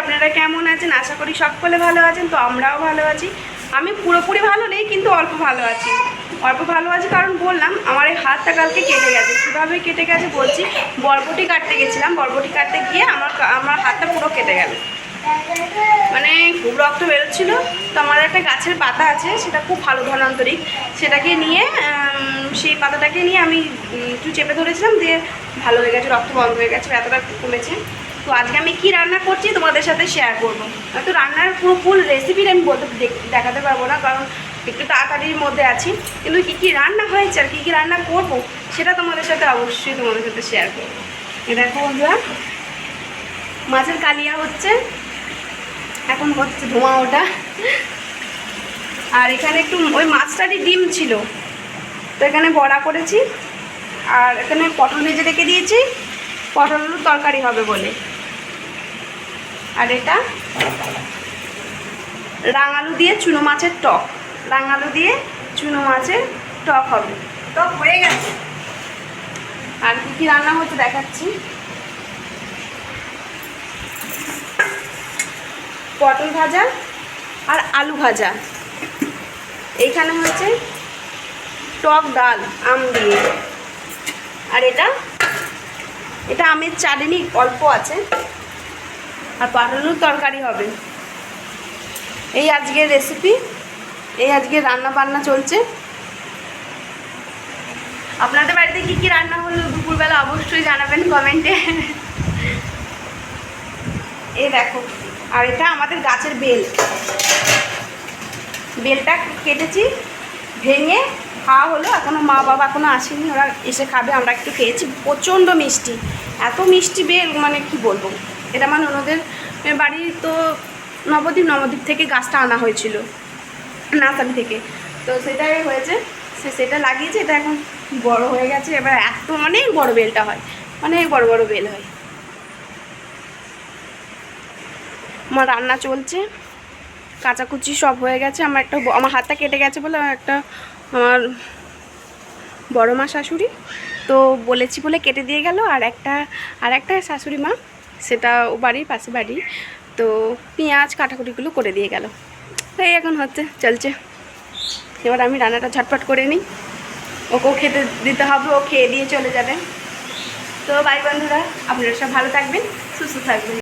আপনারা কেমন আছেন? আশা করি সকলে ভালো আছেন, তো আমরাও ভালো আছি। আমি পুরোপুরি ভালো নেই, কিন্তু অল্প ভালো আছি। অল্প ভালো আছি কারণ বললাম, আমার এই হাতটা কালকে কেটে গেছে। কীভাবে কেটে গেছে বলছি, বরবটি কাটতে গেছিলাম। বরবটি কাটতে গিয়ে আমার আমার হাতটা পুরো কেটে গেল। মানে খুব রক্ত বেরোচ্ছিল। তো আমার একটা গাছের পাতা আছে, সেটা খুব ভালো ধনান্তরিক। সেটাকে নিয়ে সেই পাতাটাকে নিয়ে আমি একটু চেপে ধরেছিলাম, দিয়ে ভালো হয়ে গেছে, রক্ত বন্ধ হয়ে গেছে, ব্যথাটা কমেছে। তো আজকে আমি কি রান্না করছি তোমাদের সাথে শেয়ার করব। তো রান্নার পুরো ফুল রেসিপিটা আমি বলতে দেখ- দেখাতে পারব না, কারণ একটু তাড়াতাড়ির মধ্যে আছি। কিন্তু কী কী রান্না হয়েছে আর কী কী রান্না করব, সেটা তোমাদের সাথে অবশ্যই তোমাদের সাথে শেয়ার করব। দেখো বন্ধুরা, মাছের কালিয়া হচ্ছে, এখন হচ্ছে ধোঁয়া ওটা। আর এখানে একটু ওই মাছটারই ডিম ছিল, তো এখানে বড়া করেছি। আর এখানে পটল ভেজে রেখে দিয়েছি, পটলেরও তরকারি হবে বলে। আর এটা রাঙালু দিয়ে চুনো মাছের টক। রাঙালু দিয়ে চুনো মাছের টক হবে। টক হয়ে গেছে। আর কী কী রান্না হচ্ছে দেখাচ্ছি। পটল ভাজা আর আলু ভাজা। এইখানে হচ্ছে টক ডাল, আম দিয়ে। আর এটা এটা আমের চাটনি, অল্প আছে। আর পাটালুর তরকারি হবে। এই আজকের রেসিপি এই আজকে রান্না বান্না চলছে। আপনাদের বাড়িতে কী কী রান্না হলো দুপুরবেলা অবশ্যই জানাবেন কমেন্টে। এ দেখো, আর এটা আমাদের গাছের বেল। বেলটা কেটেছি, ভেঙে খাওয়া হলো এখনও মা বাবা এখনও আসেনি, ওরা এসে খাবে, আমরা একটু খেয়েছি, প্রচণ্ড মিষ্টি, এত মিষ্টি বেল মানে কি বলব, এটা মানে ওনাদের বাড়ি তো নবদ্বীপ নবদ্বীপ থেকে গাছটা আনা হয়েছিল, নার্সারি থেকে, তো সেটাই হয়েছে, সে সেটা লাগিয়েছে, এটা এখন বড় হয়ে গেছে, এবার এত অনেক বড় বেলটা হয়, অনেক বড় বড় বেল হয়। আমার রান্না চলছে। কাচাকুচি সব হয়ে গেছে। আমার একটা আমার হাতটা কেটে গেছে বলে একটা আমার বড় মা শাশুড়ি, তো বলেছি বলে কেটে দিয়ে গেল। আর একটা আর একটা শাশুড়ি মা, সেটা ও বাড়ির পাশে বাড়ি, তো পেঁয়াজ কাটাকুটিগুলো করে দিয়ে গেল। এই এখন হচ্ছে, চলছে। এবার আমি রান্নাটা ঝটপট করে নিই। ওকেও খেতে দিতে হবে, ও খেয়ে দিয়ে চলে যাবে। তো বাই বন্ধুরা, আপনারা সব ভালো থাকবেন, সুস্থ থাকবেন।